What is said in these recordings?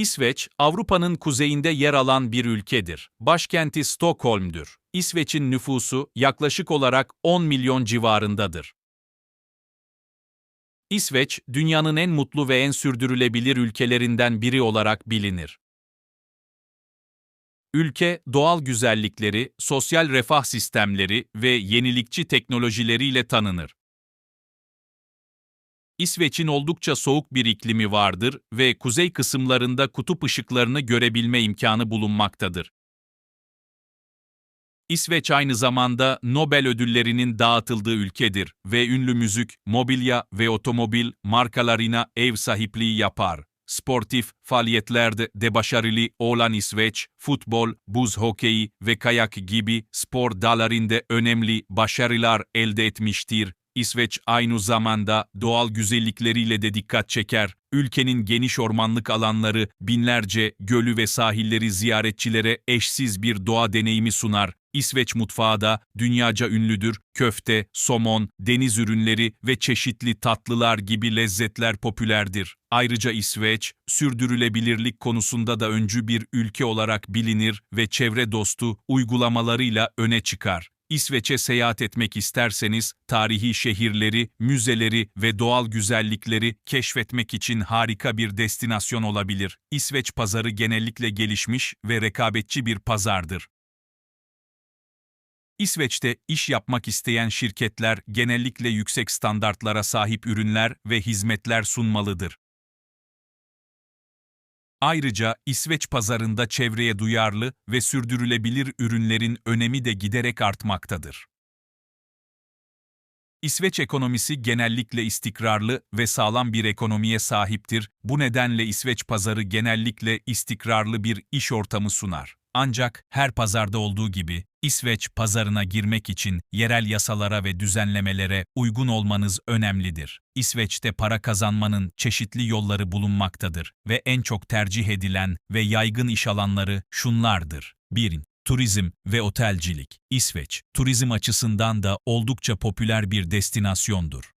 İsveç, Avrupa'nın kuzeyinde yer alan bir ülkedir. Başkenti Stockholm'dür. İsveç'in nüfusu yaklaşık olarak 10 milyon civarındadır. İsveç, dünyanın en mutlu ve en sürdürülebilir ülkelerinden biri olarak bilinir. Ülke, doğal güzellikleri, sosyal refah sistemleri ve yenilikçi teknolojileriyle tanınır. İsveç'in oldukça soğuk bir iklimi vardır ve kuzey kısımlarında kutup ışıklarını görebilme imkanı bulunmaktadır. İsveç aynı zamanda Nobel ödüllerinin dağıtıldığı ülkedir ve ünlü müzik, mobilya ve otomobil markalarına ev sahipliği yapar. Sportif faaliyetlerde de başarılı olan İsveç, futbol, buz hokeyi ve kayak gibi spor dallarında önemli başarılar elde etmiştir. İsveç aynı zamanda doğal güzellikleriyle de dikkat çeker. Ülkenin geniş ormanlık alanları, binlerce gölü ve sahilleri ziyaretçilere eşsiz bir doğa deneyimi sunar. İsveç mutfağı da dünyaca ünlüdür. Köfte, somon, deniz ürünleri ve çeşitli tatlılar gibi lezzetler popülerdir. Ayrıca İsveç, sürdürülebilirlik konusunda da öncü bir ülke olarak bilinir ve çevre dostu uygulamalarıyla öne çıkar. İsveç'e seyahat etmek isterseniz, tarihi şehirleri, müzeleri ve doğal güzellikleri keşfetmek için harika bir destinasyon olabilir. İsveç pazarı genellikle gelişmiş ve rekabetçi bir pazardır. İsveç'te iş yapmak isteyen şirketler genellikle yüksek standartlara sahip ürünler ve hizmetler sunmalıdır. Ayrıca İsveç pazarında çevreye duyarlı ve sürdürülebilir ürünlerin önemi de giderek artmaktadır. İsveç ekonomisi genellikle istikrarlı ve sağlam bir ekonomiye sahiptir. Bu nedenle İsveç pazarı genellikle istikrarlı bir iş ortamı sunar. Ancak her pazarda olduğu gibi İsveç pazarına girmek için yerel yasalara ve düzenlemelere uygun olmanız önemlidir. İsveç'te para kazanmanın çeşitli yolları bulunmaktadır ve en çok tercih edilen ve yaygın iş alanları şunlardır. 1. Turizm ve otelcilik. İsveç, turizm açısından da oldukça popüler bir destinasyondur.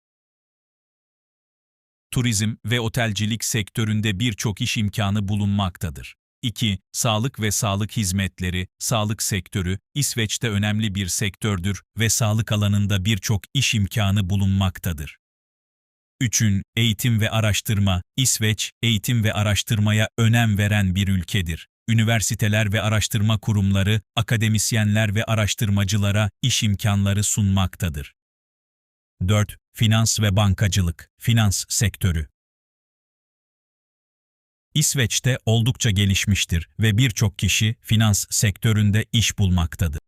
Turizm ve otelcilik sektöründe birçok iş imkanı bulunmaktadır. 2. Sağlık ve sağlık hizmetleri, sağlık sektörü, İsveç'te önemli bir sektördür ve sağlık alanında birçok iş imkanı bulunmaktadır. 3. Eğitim ve araştırma, İsveç, eğitim ve araştırmaya önem veren bir ülkedir. Üniversiteler ve araştırma kurumları, akademisyenler ve araştırmacılara iş imkanları sunmaktadır. 4. Finans ve bankacılık, finans sektörü. İsveç'te oldukça gelişmiştir ve birçok kişi finans sektöründe iş bulmaktadır.